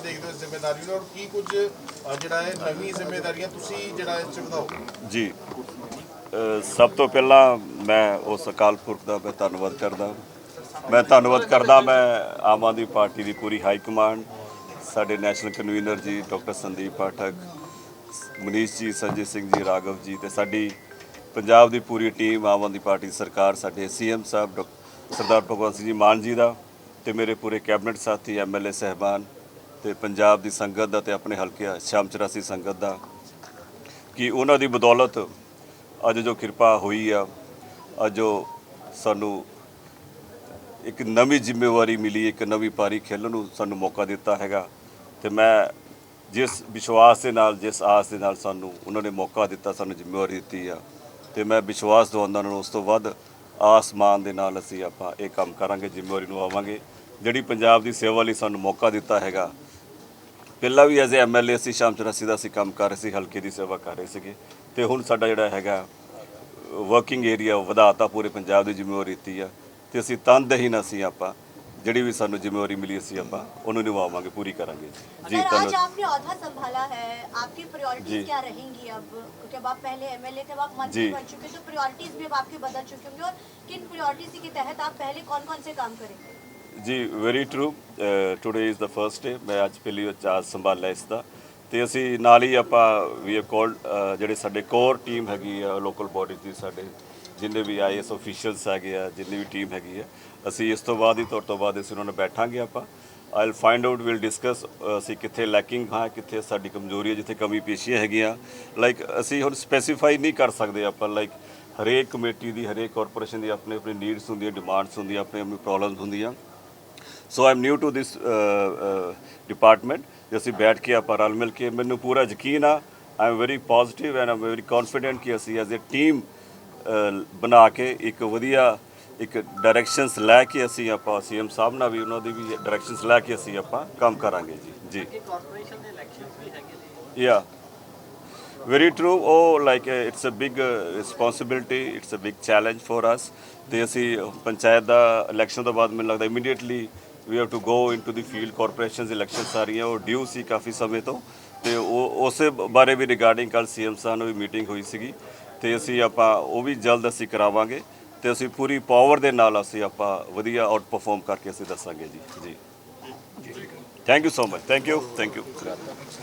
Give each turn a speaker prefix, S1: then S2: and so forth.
S1: ਦੇਖਦੇ ਹੋ ਜ਼ਿੰਮੇਵਾਰੀ ਨੂੰ ਔਰ ਕੀ ਕੁਝ ਜਿਹੜਾ ਹੈ ਨਵੀਂ ਜ਼ਿੰਮੇਵਾਰੀਆਂ ਤੁਸੀਂ ਜਿਹੜਾ ਇਸ ਚ ਵਧਾਓ?
S2: ਜੀ। ਸਭ ਤੋਂ ਪਹਿਲਾਂ ਮੈਂ ਉਸ ਅਕਾਲ ਪੁਰਖ ਦਾ ਮੈਂ ਧੰਨਵਾਦ ਕਰਦਾ। ਮੈਂ ਧੰਨਵਾਦ ਕਰਦਾ ਮੈਂ ਆਮ ਆਦਮੀ ਪਾਰਟੀ ਦੀ ਪੂਰੀ ਹਾਈ ਕਮਾਂਡ, ਸਾਡੇ national convener ji, doctor Sandeep Pathak, Manish ji, Sanjay Singh ji, Raghav ji ਤੇ ਸਾਡੀ ਪੰਜਾਬ ਦੀ ਪੂਰੀ ਟੀਮ, ਆਮ ਆਦਮੀ ਪਾਰਟੀ ਦੀ ਸਰਕਾਰ, ਸਾਡੇ ਸੀਐਮ ਸਾਹਿਬ, ਡਾਕ- ਸਰਦਾਰ ਭਗਵੰਤ ਸਿੰਘ ਜੀ ਮਾਨ ਜੀ ਦਾ ਤੇ ਮੇਰੇ ਪੂਰੇ ਕੈਬਨਿਟ ਸਾਥੀ ਐਮਐਲਏ ਸਹਿਬਾਨ ਤੇ ਪੰਜਾਬ ਦੀ ਸੰਗਤ ਦਾ ਤੇ ਆਪਣੇ ਹਲਕੇ ਸ਼ਾਮ 84 ਸੰਗਤ ਦਾ ਕਿ ਉਹਨਾਂ ਦੀ ਬਦੌਲਤ ਅੱਜ ਜੋ ਕਿਰਪਾ ਹੋਈ ਆ, ਅੱਜ ਜੋ ਸਾਨੂੰ ਇੱਕ ਨਵੀਂ ਜ਼ਿੰਮੇਵਾਰੀ ਮਿਲੀ, ਇੱਕ ਨਵੀਂ ਪਾਰੀ ਖੇਲਣ ਨੂੰ ਸਾਨੂੰ ਮੌਕਾ ਦਿੱਤਾ ਹੈਗਾ ਤੇ ਮੈਂ ਜਿਸ ਵਿਸ਼ਵਾਸ ਦੇ ਨਾਲ, ਜਿਸ ਆਸ ਦੇ ਨਾਲ ਸਾਨੂੰ ਉਹਨਾਂ ਨੇ ਮੌਕਾ ਦਿੱਤਾ, ਸਾਨੂੰ ਜ਼ਿੰਮੇਵਾਰੀ ਦਿੱਤੀ ਆ ਤੇ ਮੈਂ ਵਿਸ਼ਵਾਸ ਦਵਾਉਂਦਾ ਉਹਨਾਂ ਨੂੰ ਉਸ ਤੋਂ ਵੱਧ ਆਸਮਾਨ ਦੇ ਨਾਲ ਅਸੀਂ ਆਪਾਂ ਇਹ ਕੰਮ ਕਰਾਂਗੇ, ਜ਼ਿੰਮੇਵਾਰੀ ਨੂੰ ਆਵਾਂਗੇ ਜਿਹੜੀ ਪੰਜਾਬ ਦੀ ਸੇਵਾ ਲਈ ਸਾਨੂੰ ਮੌਕਾ ਦਿੱਤਾ ਹੈਗਾ ਪਹਿਲਾਂ ਵੀ ਐਜ਼ ਐਮਐਲਏ ਅਸੀਂ ਸ਼ਾਮ 84 ਦਾ ਅਸੀਂ ਕੰਮ ਕਰ ਰਹੇ ਸੀ ਹਲਕੇ ਦੀ ਸੇਵਾ ਕਰ ਰਹੇ ਸੀਗੇ ਤੇ ਹੁਣ ਸਾਡਾ ਜਿਹੜਾ ਹੈਗਾ ਵਰਕਿੰਗ ਏਰੀਆ ਵਧਾਤਾ ਪੂਰੇ ਪੰਜਾਬ ਦੀ ਜ਼ਿੰਮੇਵਾਰੀ ਦਿੱਤੀ ਆ ਤੇ ਅਸੀਂ ਤਨਦੇਹੀ ਅਸੀਂ ਆਪਾਂ ਜਿਹੜੀ ਵੀ ਸਾਨੂੰ ਜ਼ਿੰਮੇਵਾਰੀ ਮਿਲੀ ਅਸੀਂ ਆਪਾਂ ਉਹਨੂੰ ਨਿਭਾਵਾਂਗੇ ਪੂਰੀ ਕਰਾਂਗੇ ਜੀ
S3: अगर आज
S2: ਧੰਨਵਾਦ
S3: आपने औहदा संभाला है आपकी
S2: जी।
S3: प्रायोरिटीज क्या रहेंगी अब क्योंकि अब आप पहले एमएलए थे अब आप मंत्री
S2: जी।
S3: बन चुके हैं तो प्रायोरिटीज भी अब आपकी बदल चुकी होंगी और किन प्रायोरिटीज के तहत आप पहले कौन कौन से काम करेंगे
S2: ਜੀ very true today is the first day ਮੈਂ ਅੱਜ ਪਹਿਲੀ ਵਾਰ ਚਾਰਜ ਸੰਭਾਲਿਆ ਇਸ ਦਾ। ਤੇ ਅਸੀਂ ਨਾਲ ਹੀ ਆਪਾਂ ਵੀ ਕਾਲ ਜਿਹੜੇ ਸਾਡੇ ਕੋਰ ਟੀਮ ਹੈਗੀ ਆ ਲੋਕਲ ਬਾਡੀ ਦੀ ਸਾਡੇ, ਜਿੰਨੇ ਵੀ ਆਈਐਸ ਅਫੀਸ਼ੀਅਲਸ ਹੈਗੇ ਆ, ਜਿੰਨੀ ਵੀ ਟੀਮ ਹੈਗੀ ਆ, ਅਸੀਂ ਇਸ ਤੋਂ ਬਾਅਦ ਹੀ, ਤੁਹਾਡੇ ਤੋਂ ਬਾਅਦ ਅਸੀਂ ਉਹਨਾਂ ਨਾਲ ਬੈਠਾਂਗੇ ਆਪਾਂ। I will find out will discuss ਅਸੀਂ ਕਿੱਥੇ ਲੈਕਿੰਗ ਹਾਂ, ਕਿੱਥੇ ਸਾਡੀ ਕਮਜ਼ੋਰੀ ਹੈ ਜਿੱਥੇ ਕਮੀ ਪੇਸ਼ੀਆਂ ਹੈਗੀਆਂ। ਲਾਈਕ ਅਸੀਂ ਹੁਣ ਸਪੈਸੀਫਾਈ ਨਹੀਂ ਕਰ ਸਕਦੇ ਆਪਾਂ ਲਾਈਕ ਹਰੇਕ ਕਮੇਟੀ ਦੀ, ਹਰੇਕ ਕਾਰਪੋਰੇਸ਼ਨ ਦੀ ਆਪਣੇ ਆਪਣੇ ਨੀਡਸ ਹੁੰਦੀਆਂ ਡਿਮਾਂਡਸ ਹੁੰਦੀਆਂ ਆਪਣੇ ਆਪਣੀ ਪ੍ਰੋਬਲਮਸ ਹੁੰਦੀਆਂ। So I am new to this department ਜੇ ਅਸੀਂ ਬੈਠ ਕੇ ਆਪਾਂ ਰਲ ਮਿਲ ਕੇ ਮੈਨੂੰ ਪੂਰਾ ਯਕੀਨ ਆ I am very positive and am very confident ਕਿ ਅਸੀਂ ਐਜ਼ ਅ ਟੀਮ ਬਣਾ ਕੇ ਇੱਕ ਵਧੀਆ ਇੱਕ ਡਾਇਰੈਕਸ਼ਨਸ ਲੈ ਕੇ ਅਸੀਂ ਆਪਾਂ ਸੀਐਮ ਸਾਹਿਬ ਨਾਲ ਵੀ ਉਹਨਾਂ ਦੀ ਵੀ ਡਾਇਰੈਕਸ਼ਨਸ ਲੈ ਕੇ ਅਸੀਂ ਆਪਾਂ ਕੰਮ ਕਰਾਂਗੇ ਜੀ ਜੀ
S4: ਕਾਰਪੋਰੇਸ਼ਨ ਦੇ ਇਲੈਕਸ਼ਨਸ ਵੀ ਹੈਗੇ ਨੇ
S2: Yeah. Very true. Oh, like uh, it's a big uh, responsibility. It's a big challenge for us. ਤੇ ਅਸੀਂ ਪੰਚਾਇਤ ਦਾ ਇਲੈਕਸ਼ਨ ਤੋਂ ਬਾਅਦ ਮੈਨੂੰ ਲੱਗਦਾ immediately we have to go into the field corporations elections ਆ ਰਹੀਆਂ ਉਹ ਡਿਊ ਸੀ ਕਾਫੀ ਸਮੇਂ ਤੋਂ ਤੇ ਉਹ ਉਸੇ ਬਾਰੇ ਵੀ ਰਿਗਾਰਡਿੰਗ ਕੱਲ ਸੀਐਮ ਸਾਹਿਬ ਨਾਲ ਵੀ ਮੀਟਿੰਗ ਹੋਈ ਸੀਗੀ ਤੇ ਅਸੀਂ ਆਪਾਂ ਉਹ ਵੀ ਜਲਦ ਅਸੀਂ ਕਰਾਵਾਂਗੇ ਤੇ ਅਸੀਂ ਪੂਰੀ ਪਾਵਰ ਦੇ ਨਾਲ ਅਸੀਂ ਆਪਾਂ ਵਧੀਆ ਆਊਟ ਪਰਫਾਰਮ ਕਰਕੇ ਅਸੀਂ ਦੱਸਾਂਗੇ ਜੀ ਜੀ thank you so much thank you thank you